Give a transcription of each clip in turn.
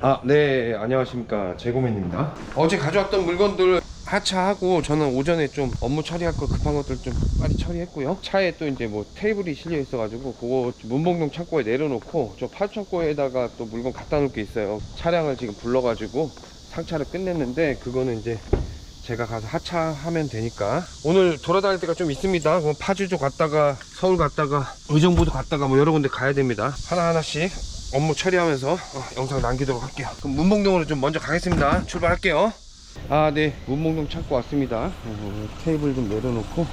아, 네, 안녕하십니까. 재고맨입니다. 어제 가져왔던 물건들 하차하고 저는 오전에 좀 업무 처리할 거 급한 것들 좀 빨리 처리했고요. 차에 또 이제 뭐 테이블이 실려 있어가지고 그거 문봉동 창고에 내려놓고 저 파주창고에다가 또 물건 갖다 놓을 게 있어요. 차량을 지금 불러가지고 상차를 끝냈는데 그거는 이제 제가 가서 하차하면 되니까 오늘 돌아다닐 때가 좀 있습니다. 그럼 파주도 갔다가 서울 갔다가 의정부도 갔다가 뭐 여러 군데 가야 됩니다. 하나하나씩 업무 처리하면서 어, 영상 남기도록 할게요. 그럼 문봉동으로 좀 먼저 가겠습니다. 출발할게요. 아, 네. 문봉동 찾고 왔습니다. 어, 테이블 좀 내려놓고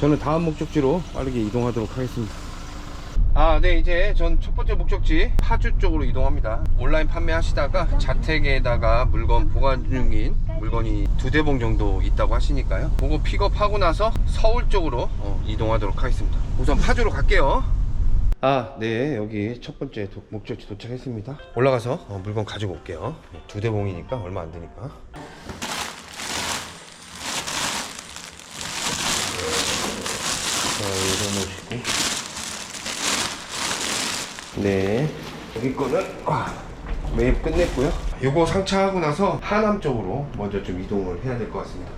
저는 다음 목적지로 빠르게 이동하도록 하겠습니다. 아, 네, 이제 전 첫 번째 목적지 파주 쪽으로 이동합니다. 온라인 판매하시다가 자택에다가 물건 보관 중인 물건이 두 대봉 정도 있다고 하시니까요. 그거 픽업하고 나서 서울 쪽으로 어, 이동하도록 하겠습니다. 우선 파주로 갈게요. 아, 네, 여기 첫 번째 도- 목적지 도착했습니다. 올라가서 어, 물건 가지고 올게요. 두 대봉이니까 얼마 안 되니까. 자, 이거 놓으시고. 네. 여기 거는 아, 매입 끝냈고요. 요거 상차하고 나서 하남 쪽으로 먼저 좀 이동을 해야 될 것 같습니다.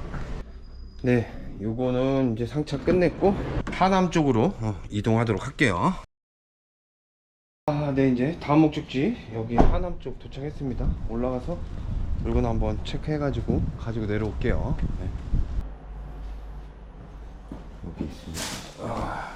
네, 요거는 이제 상차 끝냈고 하남 쪽으로 어, 이동하도록 할게요. 아, 네, 이제 다음 목적지 여기 하남 쪽 도착했습니다. 올라가서 물건 한번 체크해 가지고 가지고 내려올게요. 네. 여기 있습니다. 아.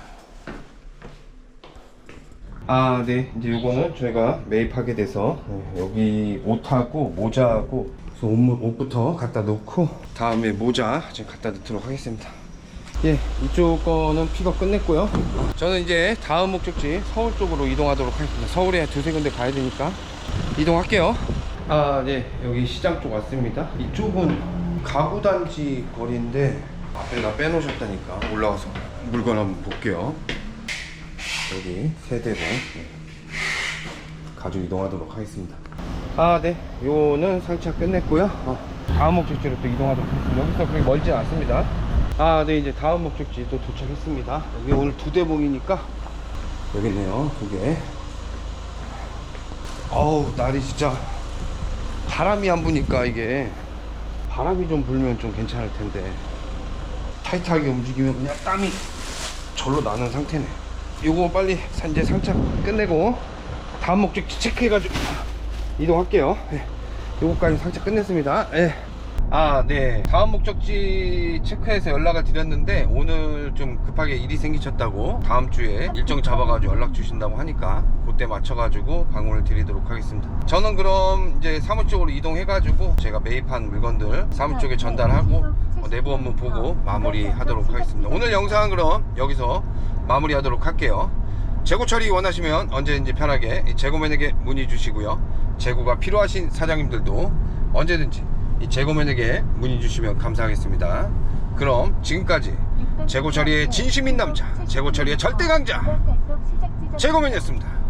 아, 네. 이제 요거는 저희가 매입하게 돼서 네, 여기 옷하고 모자하고 옷, 옷부터 갖다 놓고 다음에 모자 지금 갖다 넣도록 하겠습니다. 예, 이쪽 거는 픽업 끝냈고요. 저는 이제 다음 목적지 서울 쪽으로 이동하도록 하겠습니다. 서울에 두세 군데 가야 되니까 이동할게요. 아, 네. 여기 시장 쪽 왔습니다. 이쪽은 가구단지 거리인데 앞에다 빼놓으셨다니까 올라가서 물건 한번 볼게요. 여기 세대로 가지고 이동하도록 하겠습니다. 아, 네. 요는 상차 끝냈고요. 어, 다음 목적지로 또 이동하도록 하겠습니다. 여기서 그렇게 멀지 않습니다. 아, 네. 이제 다음 목적지 또 도착했습니다. 여기 오늘 두 대봉이니까 여기 있네요. 두 개. 어우, 날이 진짜 바람이 안 부니까 이게 바람이 좀 불면 좀 괜찮을 텐데 타이트하게 움직이면 그냥 땀이 절로 나는 상태네. 요거 빨리 사- 이제 상차 끝내고 다음 목적지 체크해가지고 이동할게요. 예. 요거까지 상차 끝냈습니다. 예. 아, 네. 다음 목적지 체크해서 연락을 드렸는데 오늘 좀 급하게 일이 생기셨다고 다음 주에 일정 잡아가지고 연락 주신다고 하니까 그때 맞춰가지고 방문을 드리도록 하겠습니다. 저는 그럼 이제 사무 쪽으로 이동해가지고 제가 매입한 물건들 사무 쪽에 전달하고 어, 내부 업무 보고 마무리하도록 하겠습니다. 오늘 영상은 그럼 여기서 마무리하도록 할게요. 재고 처리 원하시면 언제든지 편하게 이 재고맨에게 문의 주시고요. 재고가 필요하신 사장님들도 언제든지 이 재고맨에게 문의 주시면 감사하겠습니다. 그럼 지금까지 재고 처리의 진심인 남자, 재고 처리의 절대 강자 재고맨이었습니다.